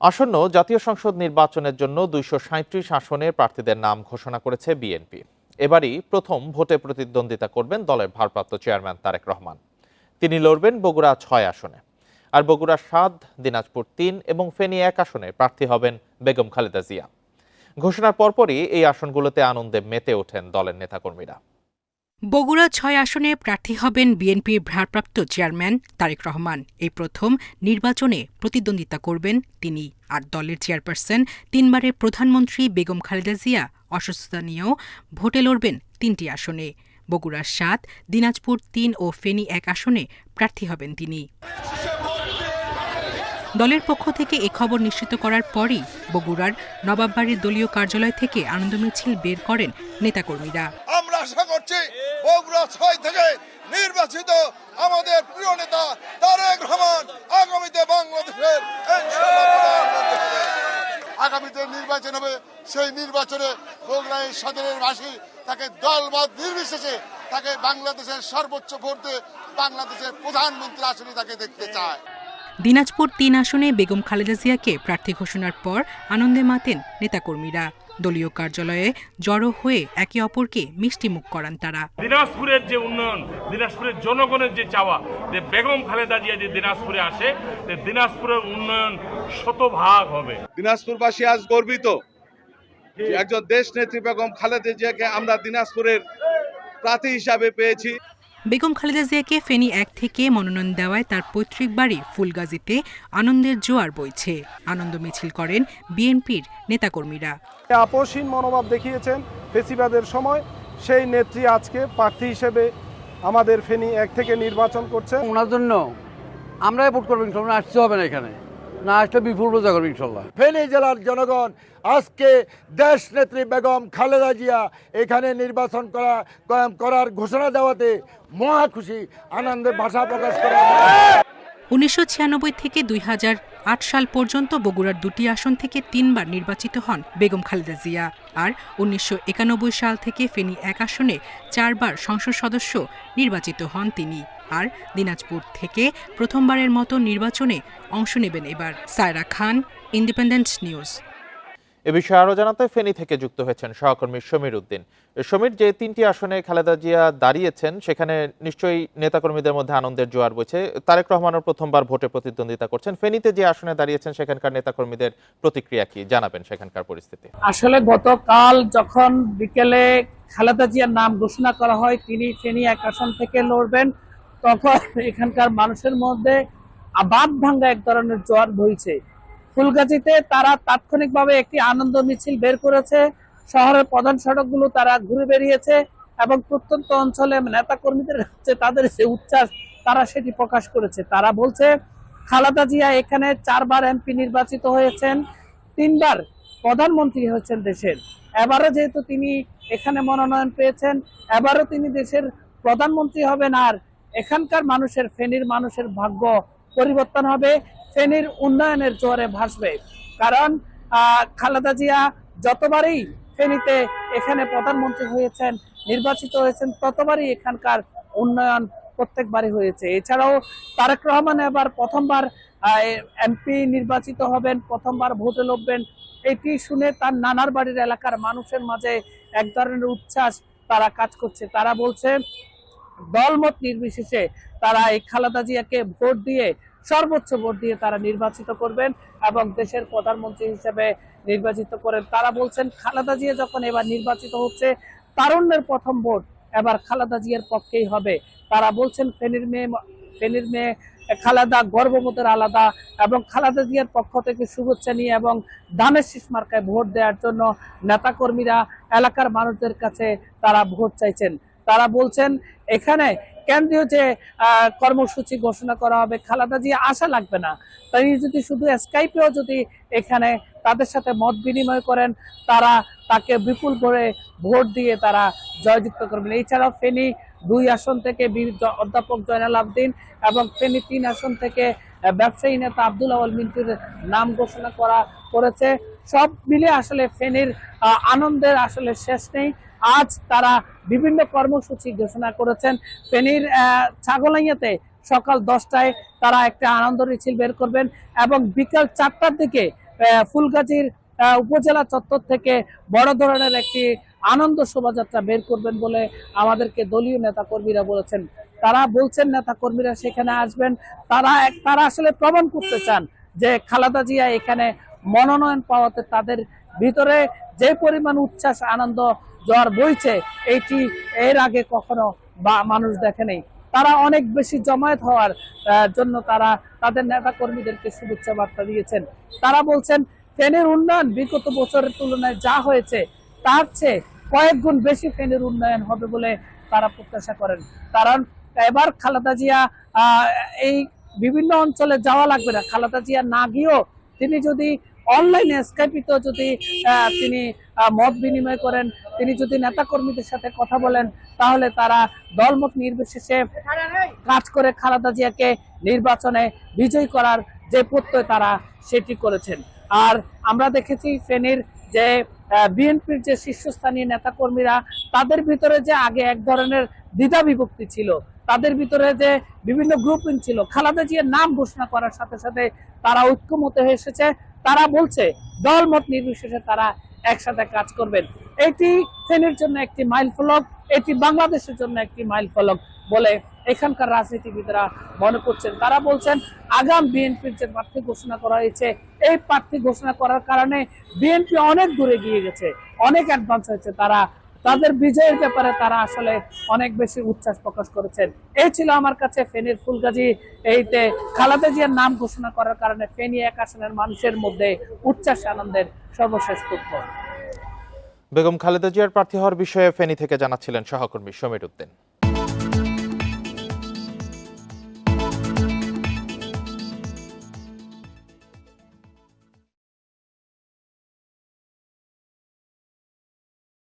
আসন্ন জাতীয় সংসদ নির্বাচনের জন্য দুইশো সাঁত্রিশ আসনের প্রার্থীদের নাম ঘোষণা করেছে বিএনপি। এবারই প্রথম ভোটে প্রতিদ্বন্দ্বিতা করবেন দলের ভারপ্রাপ্ত চেয়ারম্যান তারেক রহমান। তিনি লড়বেন বগুড়া ছয় আসনে। আর বগুড়া সাত, দিনাজপুর তিন এবং ফেনী এক আসনে প্রার্থী হবেন বেগম খালেদা জিয়া। ঘোষণার পরপরই এই আসনগুলোতে আনন্দে মেতে ওঠেন দলের নেতাকর্মীরা। বগুড়া ছয় আসনে প্রার্থী হবেন বিএনপির ভারপ্রাপ্ত চেয়ারম্যান তারেক রহমান। এই প্রথম নির্বাচনে প্রতিদ্বন্দ্বিতা করবেন তিনি। আর দলের চেয়ারপারসন তিনবারের প্রধানমন্ত্রী বেগম খালেদা জিয়া অসুস্থতা নিয়েও ভোটে লড়বেন তিনটি আসনে। বগুড়ার সাত, দিনাজপুর তিন ও ফেনী এক আসনে প্রার্থী হবেন তিনি। দলের পক্ষ থেকে এ খবর নিশ্চিত করার পরই বগুড়ার নবাববাড়ির দলীয় কার্যালয় থেকে আনন্দ মিছিল বের করেন নেতাকর্মীরা। আশা করছি বগুড়া ছয় থেকে নির্বাচিত আমাদের প্রিয় নেতা তারেক রহমান আগামীতে বাংলাদেশের। আগামীতে নির্বাচন হবে, সেই নির্বাচনে বগুড়া এই সদরের বাসী তাকে দল বা নির্বিশেষে তাকে বাংলাদেশের সর্বোচ্চ ভোট বাংলাদেশের প্রধানমন্ত্রী আসনে তাকে দেখতে চায় দিনাজপুর তিন আসনে বেগম খালেদা জিয়াকে প্রার্থী ঘোষণার পর আনন্দে মাতেন নেতাকর্মীরা দলীয় কার্যালয়ে জড়ো হয়ে একে অপরকে মিষ্টিমুখ করান তারা। দিনাজপুরের যে উন্নয়ন দিনাজপুরের জনগণের যে চাওয়া যে বেগম খালেদা জিয়া যে দিনাজপুরে আসে যে দিনাজপুরের উন্নয়ন শতভাগ হবে। দিনাজপুরবাসী আজ গর্বিত একজন দেশ নেত্রী বেগম খালেদা জিয়াকে আমরা দিনাজপুরের প্রার্থী হিসাবে পেয়েছি। বেগম খালেদা জিয়াকে ফেনী এক থেকে মনোনয়ন দেওয়ায় তার পৈতৃক বাড়ি ফুলগাজীতে আনন্দের জোয়ার বইছে। আনন্দ মিছিল করেন বিএনপির নেতাকর্মীরা। আপোষহীন মনোভাব দেখিয়েছেন ফেসিবাদের সময়। সেই নেত্রী আজকে প্রার্থী হিসেবে আমাদের ফেনী এক থেকে নির্বাচন করছে ওনার জন্য আমরাই ভোট করব ইনশাল্লাহ আসতে হবে না এখানে। না আসলে বিপুল প্রচার করব ইনশাল্লাহ। ফেনী জেলার জনগণ আজকে দেশ নেত্রী বেগম খালেদা জিয়া এখানে নির্বাচন করা করার ঘোষণা দেওয়াতে মহা খুশি, আনন্দের ভাষা প্রকাশ করা। উনিশশো ছিয়ানব্বই থেকে দুই হাজার আট সাল পর্যন্ত বগুড়ার দুটি আসন থেকে তিনবার নির্বাচিত হন বেগম খালেদা জিয়া। আর উনিশশো একানব্বই সাল থেকে ফেনী এক আসনে চারবার সংসদ সদস্য নির্বাচিত হন তিনি। আর দিনাজপুর থেকে প্রথমবারের মতো নির্বাচনে অংশ নেবেন এবার সায়রা খান ইন্ডিপেন্ডেন্ট নিউজ এ বিষয়ে আরও জানাতে ফেনী থেকে যুক্ত হয়েছেন সহকর্মী সমীর উদ্দিন। সমীর যে তিনটি আসনে খালেদা জিয়া দাঁড়িয়েছেন সেখানে নিশ্চয়ই নেতাকর্মীদের মধ্যে আনন্দের জোয়ার বইছে। তারেক রহমানের প্রথমবার ভোটে প্রতিদ্বন্দ্বিতা করছেন। ফেনীতে যে আসনে দাঁড়িয়েছেন সেখানকার নেতাকর্মীদের প্রতিক্রিয়া কি জানাবেন সেখানকার পরিস্থিতি? আসলে গতকাল যখন বিকেলে খালেদা জিয়ার নাম ঘোষণা করা হয় তিনি ফেনী এক আসন থেকে লড়বেন। তখন এখানকার মানুষের মধ্যে আবাদ ভাঙ্গা এক ধরনের জোয়ার বইছে। ফুলগাজীতে তারা তাৎক্ষণিকভাবে একটি আনন্দ মিছিল বের করেছে। শহরের প্রধান সড়কগুলো তারা ঘুরে বেরিয়েছে এবং প্রত্যন্ত অঞ্চলে নেতা কর্মীদের কাছে তাদের যে উচ্ছ্বাস, তারা সেটি প্রকাশ করেছে। তারা বলছে, খালাদা জিয়া এখানে চারবার এমপি নির্বাচিত হয়েছেন, তিনবার প্রধানমন্ত্রী হয়েছেন দেশের। এবারও যেহেতু তিনি এখানে মনোনয়ন পেয়েছেন, এবারও তিনি দেশের প্রধানমন্ত্রী হবেন আর এখানকার মানুষের, ফেনীর মানুষের ভাগ্য পরিবর্তন হবে, ফেনীর উন্নয়নের জোরে ভাসবে। কারণ খালেদা জিয়া যতবারই ফেনীতে এখানে প্রধানমন্ত্রী হয়েছেন, নির্বাচিত হয়েছেন, ততবারই এখানকার উন্নয়ন প্রত্যেকবারই হয়েছে। এছাড়াও তারেক রহমান এবার প্রথমবার এমপি নির্বাচিত হবেন, প্রথমবার ভোটে লড়বেন। এটি শুনে তার নানার বাড়ির এলাকার মানুষের মাঝে এক ধরনের উচ্ছ্বাস তারা কাজ করছে। তারা বলছে দলমত নির্বিশেষে তারা এই খালেদা জিয়াকে ভোট দিয়ে, সর্বোচ্চ ভোট দিয়ে তারা নির্বাচিত করবেন এবং দেশের প্রধানমন্ত্রী হিসেবে নির্বাচিত করেন। তারা বলছেন, খালেদা জিয়া যখন এবার নির্বাচিত হচ্ছে, তারুণ্যের প্রথম ভোট এবার খালেদা জিয়ার পক্ষেই হবে। তারা বলছেন, ফেনীর মেয়ে ফেনীর মেয়ে খালেদা গর্ভবতের আলাদা এবং খালেদা জিয়ার পক্ষ থেকে শুভেচ্ছা নিয়ে এবং ধানের শীষ মার্কায় ভোট দেওয়ার জন্য নেতাকর্মীরা, এলাকার মানুষদের কাছে তারা ভোট চাইছেন। তারা বলছেন, এখানে কেন্দ্রীয় যে কর্মসূচি ঘোষণা করা হবে, খালাদা জিয়া আশা লাগবে না। তিনি যদি শুধু স্কাইপেও যদি এখানে তাদের সাথে মত বিনিময় করেন, তারা তাকে বিপুল করে ভোট দিয়ে তারা জয়যুক্ত করবেন। এছাড়াও ফেনী দুই আসন থেকে অধ্যাপক জয়নাল আবদিন এবং ফেনী তিন আসন থেকে ব্যবসায়ী নেতা আব্দুল আওয়াল মিন্টুর নাম ঘোষণা করা করেছে। সব মিলে আসলে ফেনীর আনন্দের আসলে শেষ নেই। আজ তারা বিভিন্ন কর্মসূচি ঘোষণা করেছেন। ফেনীর ছাগলাইয়াতে সকাল দশটায় তারা একটা আনন্দ মিছিল বের করবেন এবং বিকাল চারটার দিকে ফুলগাজীর উপজেলা চত্বর থেকে বড় ধরনের একটি আনন্দ শোভাযাত্রা বের করবেন বলে আমাদেরকে দলীয় নেতা কর্মীরা বলেছেন। তারা বলছেন নেতা কর্মীরা সেখানে আসবেন। তারা তারা আসলে প্রমাণ করতে চান যে খালেদা জিয়া এখানে মনোনয়ন পাওয়াতে তাদের ভিতরে যে পরিমাণ উচ্ছ্বাস, আনন্দ, জ্বর বইছে, এটি এর আগে কখনো বা মানুষ দেখেনি। তারা অনেক বেশি জমায়েত হওয়ার জন্য তারা তাদের নেতা কর্মীদেরকে শুভেচ্ছা বার্তা দিয়েছেন। তারা বলছেন, ফেনের উন্নয়ন বিগত বছরের তুলনায় যা হয়েছে, তার চেয়ে কয়েক গুণ বেশি ফেনের উন্নয়ন হবে বলে তারা প্রত্যাশা করেন। কারণ এবার খালেদা জিয়া এই বিভিন্ন অঞ্চলে যাওয়া লাগবে না। খালেদা জিয়া না গিয়েও তিনি যদি অনলাইনে স্কাইপিত যদি তিনি মত বিনিময় করেন, তিনি যদি নেতা কর্মীদের সাথে কথা বলেন, তাহলে তারা দলমত নির্বিশেষে কাজ করে খালেদা জিয়াকে নির্বাচনে বিজয়ী করার যে প্রত্যয় তারা সেটি করেছেন। আর আমরা দেখেছি ফেনীর যে বিএনপির যে শীর্ষস্থানীয় নেতা কর্মীরা তাদের ভিতরে যে আগে এক ধরনের দ্বিধা বিভক্তি ছিল, তাদের ভিতরে যে বিভিন্ন গ্রুপিং ছিল, খালাদা জিয়ার নাম ঘোষণা করার সাথে সাথে তারা ঐক্যমত হয়ে এসেছে। তারা বলছে, দলমত নির্বিশেষে তারা একসাথে কাজ করবেন। এটি ফেনীর জন্য একটি মাইল ফলক, এটি বাংলাদেশের জন্য একটি মাইল ফলক বলে এখানকার রাজনীতিবিদরা মনে করছেন। তারা বলছেন, আগাম বিএনপির যে প্রার্থী ঘোষণা করা হয়েছে, এই প্রার্থী ঘোষণা করার কারণে বিএনপি অনেক দূরে গিয়ে গেছে, অনেক অ্যাডভান্স হয়েছে তারা তাদের বিজয়ের ব্যাপারে তারা আসলে অনেক বেশি উচ্ছ্বাস প্রকাশ করেছেন। এই ছিল আমার কাছে ফেনীর ফুলগাজী। এইতে খালাদা জিয়ার নাম ঘোষণা করার কারণে ফেনী এক আসনের মানুষের মধ্যে উচ্ছ্বাস, আনন্দের সর্বশেষ তথ্য। বেগম খালেদা জিয়ার প্রার্থী হওয়ার বিষয়ে ফেনী থেকে জানাচ্ছিলেন সহকর্মী সমীর উদ্দিন।